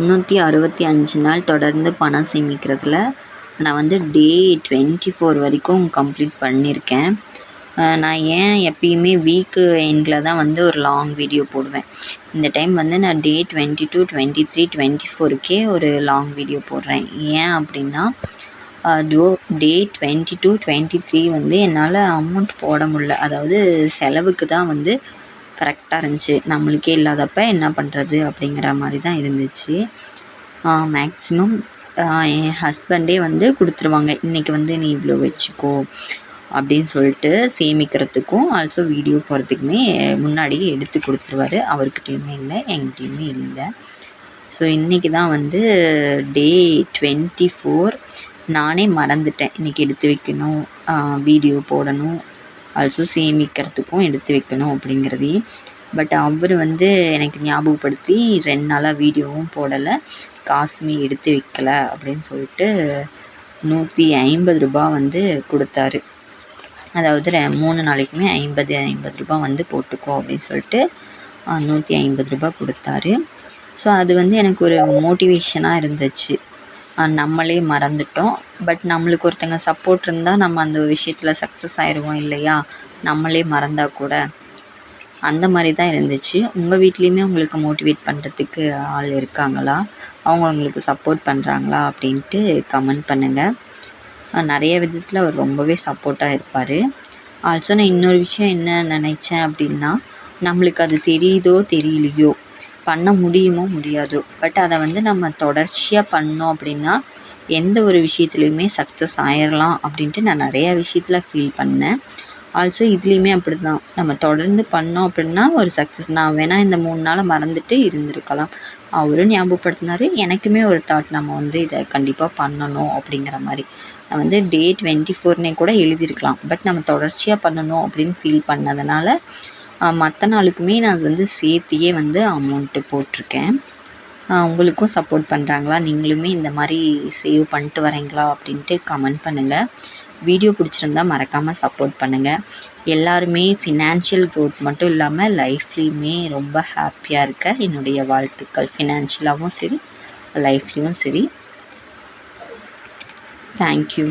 முந்நூற்றி அறுபத்தி அஞ்சு நாள் தொடர்ந்து பணம் சேமிக்கிறதுல நான் வந்து டே டுவெண்ட்டி ஃபோர் வரைக்கும் கம்ப்ளீட் பண்ணியிருக்கேன். நான் ஏன் எப்பயுமே வீக்கு எண்டில் தான் வந்து ஒரு லாங் வீடியோ போடுவேன். இந்த டைம் வந்து நான் day twenty two twenty three twenty ஃபோருக்கே ஒரு லாங் வீடியோ போடுறேன். ஏன் அப்படின்னா to day twenty two twenty three வந்து என்னால் அமௌண்ட் போட முடில அதாவது செலவுக்கு தான் வந்து கரெக்டாக இருந்துச்சு. நம்மளுக்கே இல்லாதப்ப என்ன பண்ணுறது அப்படிங்கிற மாதிரி தான் இருந்துச்சு. மேக்ஸிமம் என் ஹஸ்பண்டே வந்து கொடுத்துருவாங்க. இன்றைக்கி வந்து நீ இவ்வளோ வச்சுக்கோ அப்படின்னு சொல்லிட்டு சேமிக்கிறதுக்கும் ஆல்சோ வீடியோ போகிறதுக்குமே முன்னாடியே எடுத்து கொடுத்துருவாரு. அவர்கிட்டையுமே இல்லை என்கிட்டையுமே இல்லை. ஸோ இன்றைக்கி தான் வந்து டே டுவெண்ட்டி ஃபோர் நானே மறந்துட்டேன். இன்றைக்கி எடுத்து வைக்கணும் வீடியோ போடணும் ஆல்சோ சேமிக்கிறதுக்கும் எடுத்து வைக்கணும் அப்படிங்கிறதையும். பட் அவர் வந்து எனக்கு ஞாபகப்படுத்தி ரெண்டு நாளாக வீடியோவும் போடலை. காசுமே எடுத்து வைக்கலை அப்படின்னு சொல்லிட்டு நூற்றி ஐம்பது ரூபா வந்து கொடுத்தாரு. அதாவது ரெ மூணு நாளைக்குமே ஐம்பது ஐம்பது ரூபா வந்து போட்டுக்கோ அப்படின்னு சொல்லிட்டு நூற்றி ஐம்பது ரூபா கொடுத்தாரு. ஸோ அது வந்து எனக்கு ஒரு மோட்டிவேஷனாக இருந்துச்சு. நம்மளே மறந்துட்டோம். பட் நம்மளுக்கு ஒருத்தங்க சப்போர்ட் இருந்தால் நம்ம அந்த விஷயத்தில் சக்ஸஸ் ஆயிடுவோம் இல்லையா? நம்மளே மறந்தால் கூட. அந்த மாதிரி தான் இருந்துச்சு. உங்கள் வீட்லேயுமே உங்களுக்கு மோட்டிவேட் பண்ணுறதுக்கு ஆள் இருக்காங்களா? அவங்க உங்களுக்கு சப்போர்ட் பண்ணுறாங்களா அப்படின்ட்டு கமெண்ட் பண்ணுங்கள் நிறைய விதத்தில் அவர் ரொம்பவே சப்போர்ட்டாக இருப்பார். ஆல்சோ நான் இன்னொரு விஷயம் என்ன நினச்சேன் அப்படின்னா நம்மளுக்கு அது தெரியுதோ தெரியலையோ பண்ண முடியுமோ முடியாதோ. பட் அதை வந்து நம்ம தொடர்ச்சியாக பண்ணோம் அப்படின்னா எந்த ஒரு விஷயத்துலையுமே சக்ஸஸ் ஆயிடலாம் அப்படின்ட்டு நான் நிறையா விஷயத்தில் ஃபீல் பண்ணேன். ஆல்சோ இதுலேயுமே அப்படி தான் நம்ம தொடர்ந்து பண்ணோம் அப்படின்னா ஒரு சக்ஸஸ் நான் வேணால் இந்த மூணு நாளை மறந்துட்டு இருந்திருக்கலாம். அவரும் ஞாபகப்படுத்தினார் எனக்குமே ஒரு தாட் நம்ம வந்து இதை கண்டிப்பாக பண்ணணும் அப்படிங்கிற மாதிரி. நான் வந்து டே டுவெண்ட்டி ஃபோர்னே கூட எழுதியிருக்கலாம். பட் நம்ம தொடர்ச்சியாக பண்ணணும் அப்படின்னு ஃபீல் பண்ணதுனால மற்ற நாளுக்குமே நான் வந்து சேர்த்தியே வந்து அமௌண்ட்டு போட்டிருக்கேன். உங்களுக்கும் சப்போர்ட் பண்ணுறாங்களா நீங்களுமே இந்த மாதிரி சேவ் பண்ணிட்டு வரீங்களா? அப்படின்ட்டு கமெண்ட் பண்ணுங்கள் வீடியோ பிடிச்சிருந்தா மறக்காமல் சப்போர்ட் பண்ணுங்கள் எல்லாருமே ஃபினான்ஷியல் க்ரோத் மட்டும் இல்லாமல் லைஃப்லேயுமே ரொம்ப ஹாப்பியாக இருக்க. என்னுடைய வாழ்த்துக்கள். ஃபினான்ஷியலாகவும் சரி லைஃப்லேயும் சரி. தேங்க்யூ